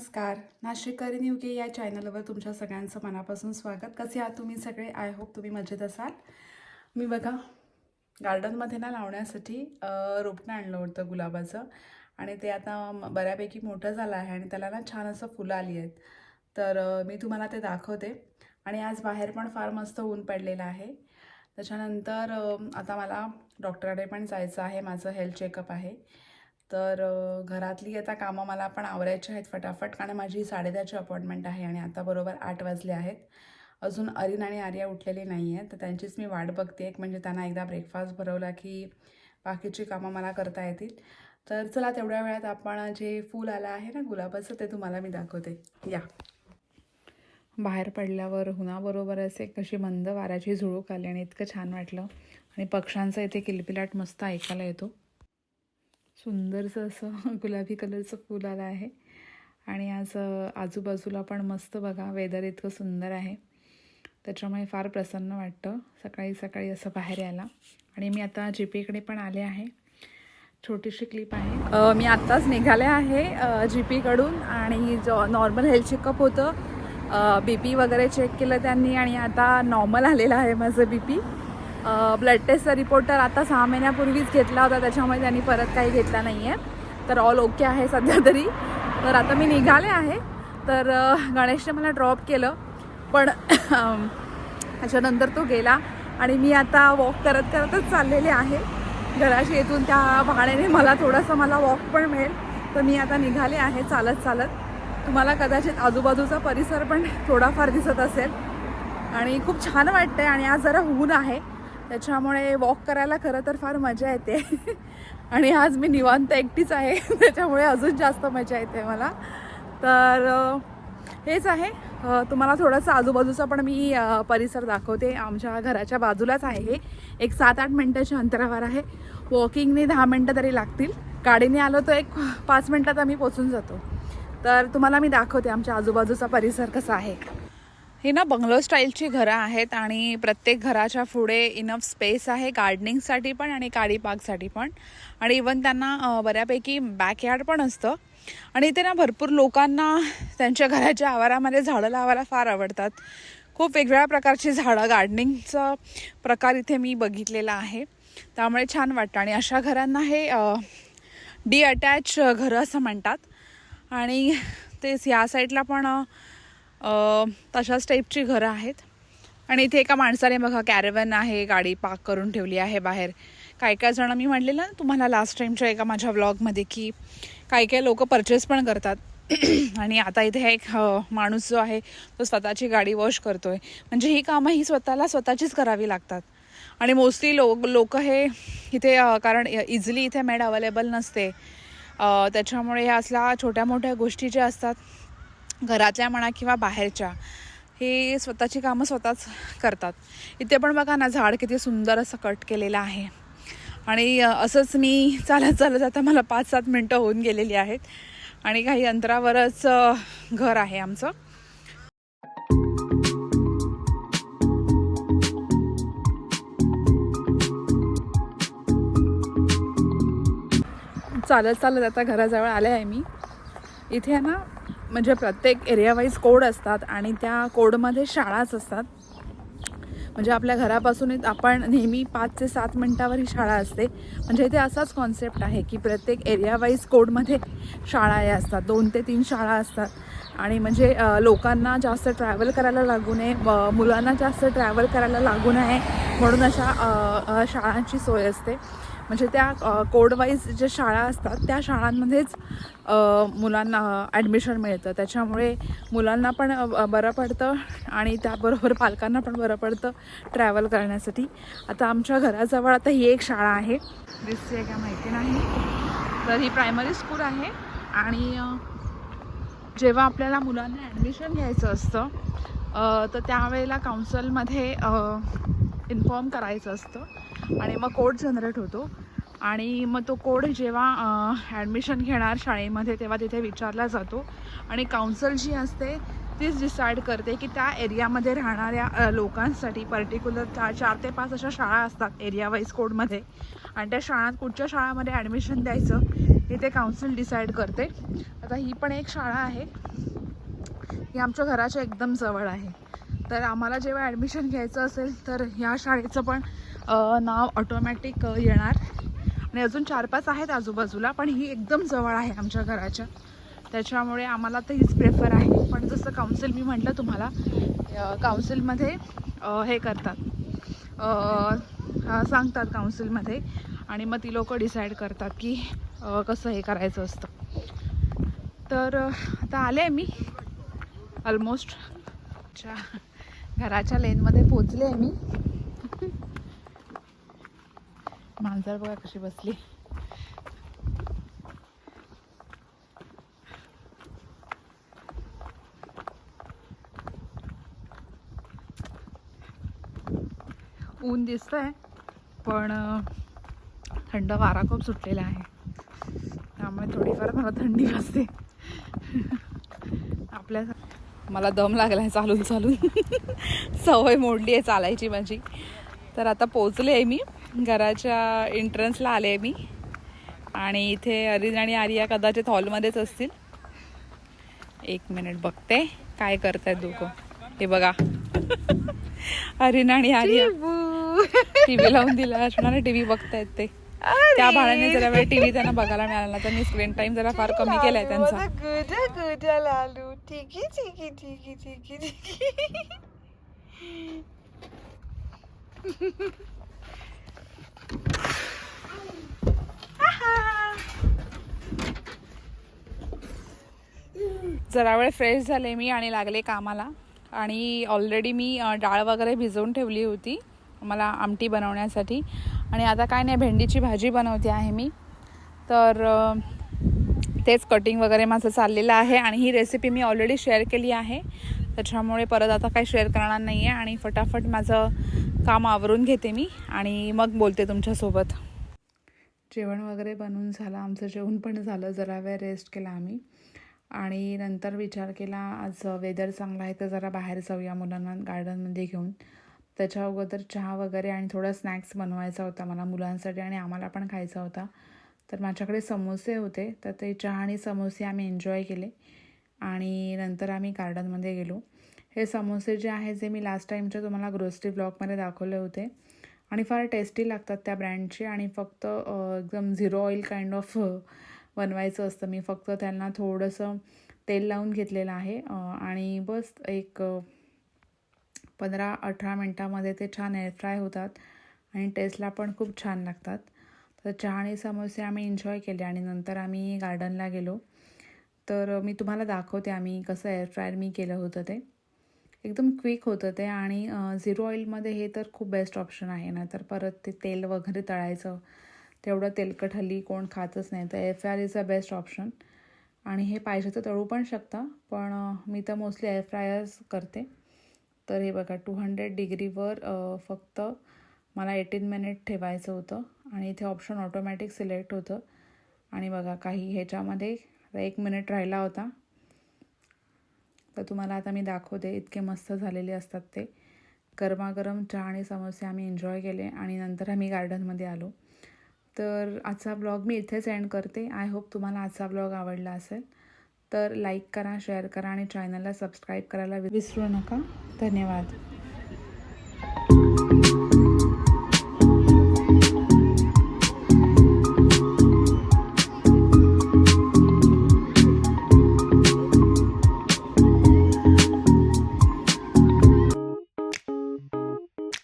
नमस्कार. नाशिककरी न्यू के या चॅनलवर तुमच्या सगळ्यांचं मनापासून स्वागत. कसे आहात तुम्ही सगळे? आय होप तुम्ही मजेत असाल. मी बघा गार्डनमध्ये ना लावण्यासाठी रोपणं रोपटं आणलं होतं गुलाबाचं आणि ते आता बऱ्यापैकी मोठं झालं आहे आणि त्याला ना छान असं फुलं आली आहेत. तर मी तुम्हाला ते दाखवते. आणि आज बाहेर पण फार मस्त ऊन पडलेलं आहे. त्याच्यानंतर आता मला डॉक्टरकडे पण जायचं आहे. माझं हेल्थ चेकअप आहे. तर घरातली आता कामं मला पण आवरायची आहेत फटाफट कारण माझी साडेदहाची अपॉइंटमेंट आहे आणि आता बरोबर आठ वाजले आहेत. अजून अरिन आणि आर्या उठलेली नाही आहेत तर त्यांचीच मी वाट बघते. एक म्हणजे त्यांना एकदा ब्रेकफास्ट भरवला की बाकीची कामं मला करता येतील. तर चला तेवढ्या वेळात आपण जे फूल आलं आहे ना गुलाबाचं ते तुम्हाला मी दाखवते. या. बाहेर पडल्यावर हुनाबरोबर असे कशी मंद वाऱ्याची झुळूक आली आणि इतकं छान वाटलं. आणि पक्ष्यांचा इथे किलबिलाट मस्त ऐकायला येतो. सुंदरसं असं गुलाबी कलरचं फूल आलं आहे. आणि आज आजूबाजूला पण मस्त बघा वेदर इतकं सुंदर आहे. त्याच्यामुळे फार प्रसन्न वाटतं सकाळी सकाळी असं बाहेर यायला. आणि मी आता जी पीकडे पण आले आहे. छोटीशी क्लिप आहे. मी आत्ताच निघाले आहे जी पीकडून आणि जो नॉर्मल हेल्थ चेकअप होतं बी पी वगैरे चेक केलं त्यांनी. आणि आता नॉर्मल आलेलं आहे माझं बी पी ब्लड टेस्टचा रिपोर्ट तर आता सहा महिन्यापूर्वीच घेतला होता त्याच्यामुळे त्यांनी परत काही घेतला नाही आहे तर ऑल ओके आहे सध्या तरी. तर आता मी निघाले आहे. तर गणेशने मला ड्रॉप केलं. पण त्याच्यानंतर तो गेला आणि मी आता वॉक करत करतच चाललेले आहे. घराशी येथून त्या भाण्याने मला थोडंसं मला वॉक पण मिळेल. तर मी आता निघाले आहे चालत चालत. तुम्हाला कदाचित आजूबाजूचा परिसर पण थोडाफार दिसत असेल. आणि खूप छान वाटतंय आणि आज जरा ऊन आहे. त्याच्यामुळे वॉक करायला खरं तर फार मजा येते. आणि आज मी निवांत एकटीच आहे. त्याच्यामुळे अजून जास्त मजा येते मला. तर हेच आहे. तुम्हाला थोडंसं आजूबाजूचा पण मी परिसर दाखवते. आमच्या घराच्या बाजूलाच आहे हे. एक सात आठ मिनटाच्या अंतरावर आहे. वॉकिंगने दहा मिनटं तरी लागतील. गाडीने आलो तर एक पाच मिनटात आम्ही पोचून जातो. तर तुम्हाला मी दाखवते आमच्या आजूबाजूचा परिसर कसा आहे. ही ना बंगलो स्टाईलची घरं आहेत आणि प्रत्येक घराच्या पुढे इनफ स्पेस आहे गार्डनिंगसाठी पण आणि काडी पार्कसाठी पण. आणि इवन त्यांना बऱ्यापैकी बॅकयार्ड पण असतं. आणि इथे ना भरपूर लोकांना त्यांच्या घराच्या आवारामध्ये झाडं लावायला फार आवडतात. खूप वेगवेगळ्या प्रकारची झाडं गार्डनिंगचा प्रकार इथे मी बघितलेला आहे. त्यामुळे छान वाटतं. आणि अशा घरांना हे डी अटॅच घरं असं म्हणतात. आणि तेच या साईडला पण तशाच टाईपची घरं आहेत. आणि इथे एका माणसाने बघा कॅरेवन आहे गाडी पार्क करून ठेवली आहे बाहेर. काय काय जण मी म्हणलेलं ना तुम्हाला लास्ट टाईमच्या एका माझ्या व्लॉगमध्ये की काही काही लोक परचेस पण करतात. आणि आता इथे एक माणूस जो आहे तो स्वतःची गाडी वॉश करतोय. म्हणजे ही कामं ही स्वतःला स्वतःचीच करावी लागतात. आणि मोस्टली लोक लोक हे इथे कारण इझिली इथे मेड अवेलेबल नसते. त्याच्यामुळे ह्या असल्या छोट्या मोठ्या गोष्टी ज्या असतात घरातल्या म्हणा किंवा बाहेरच्या हे स्वतःची कामं स्वतःच करतात. इथे पण बघा ना झाड किती सुंदर असं कट केलेलं आहे. आणि असंच मी चालत चालत आता मला पाच सात मिनटं होऊन गेलेली आहेत. आणि काही अंतरावरच घर आहे आमचं. चालत चालत आता घराजवळ आले आहे मी. इथे ना म्हणजे प्रत्येक एरियावाईज कोड असतात आणि त्या कोडमध्ये शाळाच असतात. म्हणजे आपल्या घरापासून आपण नेहमी पाच ते सात मिनटावर ही शाळा असते. म्हणजे इथे असाच कॉन्सेप्ट आहे की प्रत्येक एरियावाईज कोडमध्ये शाळा या असतात. दोन ते तीन शाळा असतात. आणि म्हणजे लोकांना जास्त ट्रॅव्हल करायला लागू नये. व मुलांना जास्त ट्रॅव्हल करायला लागू नये. म्हणून अशा शाळांची सोय असते. म्हणजे त्या कोडवाईज ज्या शाळा असतात त्या शाळांमध्येच मुलांना ॲडमिशन मिळतं. त्याच्यामुळे मुलांना पण बरं पडतं आणि त्याबरोबर पालकांना पण बरं पडतं ट्रॅव्हल करण्यासाठी. आता आमच्या घराजवळ आता ही एक शाळा आहे. दिसते काय माहिती नाही. तर ही प्रायमरी स्कूल आहे आणि जेव्हा आपल्याला मुलांना ॲडमिशन घ्यायचं असतं तर त्यावेळेला काउन्सिलमध्ये इन्फॉर्म करायचं असतं आणि मग कोड जनरेट होतो. आणि मग तो कोड जेव्हा ॲडमिशन घेणार शाळेमध्ये तेव्हा तिथे विचारला जातो. आणि काउन्सिल जी असते तीच डिसाईड करते की त्या एरियामध्ये राहणाऱ्या लोकांसाठी पर्टिक्युलर चार चार ते पाच अशा शाळा असतात एरिया वाईज कोडमध्ये आणि त्या शाळांत कुठच्या शाळामध्ये ॲडमिशन द्यायचं हे ते काउन्सिल डिसाईड करते. आता ही पण एक शाळा आहे. ही आमच्या घराच्या एकदम जवळ आहे. तर आम्हाला जेव्हा ॲडमिशन घ्यायचं असेल तर ह्या शाळेचं पण नाव ऑटोमॅटिक येणार. आणि अजून चार पाच आहेत आजूबाजूला पण ही एकदम जवळ आहे आमच्या घराच्या. त्याच्यामुळे आम्हाला तर हीच प्रेफर आहे. पण जसं काउन्सिल मी म्हटलं तुम्हाला काउन्सिलमध्ये हे करतात. सांगतात काउन्सिलमध्ये आणि मग ती लोकं डिसाईड करतात की कसं हे करायचं असतं. तर आता आले मी. ऑलमोस्ट घराच्या लेनमध्ये पोचले आहे मी. मांजर बघा कशी बसली. ऊन दिसतंय पण थंड वारा खूप सुटलेला आहे. त्यामुळे थोडीफार मला थंडी वाजते. आपल्या मला दम लागला आहे चालून चालून. सवय मोडली आहे चालायची माझी. तर आता पोचले आहे मी. घराच्या एंट्रन्सला आले मी. आणि इथे अरिन आणि आर्या कदाचित हॉलमध्येच असतील. एक मिनिट बघते काय करतायत दोघं. हे बघा. अरिन आणि आर्या. टीव्ही लावून दिला. असणार टीव्ही बघतायत ते. त्या भाड्याने जरा वेळ टीव्ही त्यांना बघायला मिळाला त्यांनी स्क्रीन टाइम जरा फार कमी केलाय त्यांचा. जरा वेळ फ्रेश झाले मी आणि लागले कामाला. आणि ऑलरेडी मी डाळ वगैरे भिजवून ठेवली होती मला आमटी बनवण्यासाठी. आणि आता काय नाही भेंडीची भाजी बनवते आहे मी. तर तेच कटिंग वगैरे माझं चाललेलं आहे आणि ही रेसिपी मी ऑलरेडी शेअर केली आहे. त्याच्यामुळे परत आता काही शेअर करणार नाही आहे आणि फटाफट माझं काम आवरून घेते मी आणि मग बोलते तुमच्यासोबत. जेवण वगैरे बनवून झालं आमचं जेवण पण झालं जरा वेळ रेस्ट केला आम्ही. आणि नंतर विचार केला आज वेदर चांगला आहे तर जरा बाहेर जाऊया मुलांना गार्डनमध्ये घेऊन. त्याच्या अगोदर चहा वगैरे आणि थोडा स्नॅक्स बनवायचा होता मला मुलांसाठी आणि आम्हाला पण खायचा होता. तर माझ्याकडे समोसे होते तर ते चहा आणि समोसे आम्ही एन्जॉय केले. आणि नंतर आम्ही गार्डनमध्ये गेलो. हे समोसे जे आहे जे मी लास्ट टाईमच्या तुम्हाला ग्रोसरी ब्लॉकमध्ये दाखवले होते आणि फार टेस्टी लागतात त्या ब्रँडचे आणि फक्त एकदम झिरो ऑइल काइंड ऑफ बनवायचं असतं. मी फक्त त्यांना थोडंसं तेल लावून घेतलेलं आहे. आणि बस एक पंधरा अठरा मिनटामध्ये ते छान एअरफ्राय होतात आणि टेस्टला पण खूप छान लागतात. तर चहा आणि समोसे आम्ही एन्जॉय केले आणि नंतर आम्ही गार्डनला गेलो. तर मी तुम्हाला दाखवते आम्ही कसं एअर फ्रायर मी केलं होतं ते. एकदम क्विक होतं ते आणि झिरो ऑइलमध्ये हे तर खूप बेस्ट ऑप्शन आहे ना. तर परत ते तेल वगैरे तळायचं. तेवढं तेलकट हल्ली कोण खातच नाही. तर air fryer is a best option आणि हे पाहिजे तर तळू पण शकता. पण मी तर मोस्टली एअर फ्रायर्स करते. तर हे बघा टू हंड्रेड डिग्रीवर फक्त मला एटीन मिनिट ठेवायचं होतं. आणि इथे ऑप्शन ऑटोमॅटिक सिलेक्ट होतं. आणि बघा काही ह्याच्यामध्ये आता एक मिनिट राहिला होता. तर तुम्हाला आता मी दाखवते इतके मस्त झालेले असतात ते. गरमागरम चहा आणि समोसे आम्ही एन्जॉय केले आणि नंतर आम्ही गार्डनमध्ये आलो. तर आजचा ब्लॉग मी इथेच एंड करते. आय होप तुम्हाला आजचा ब्लॉग आवडला असेल. तर लाईक करा शेअर करा आणि चॅनलला सबस्क्राईब करायला विसरू नका. धन्यवाद.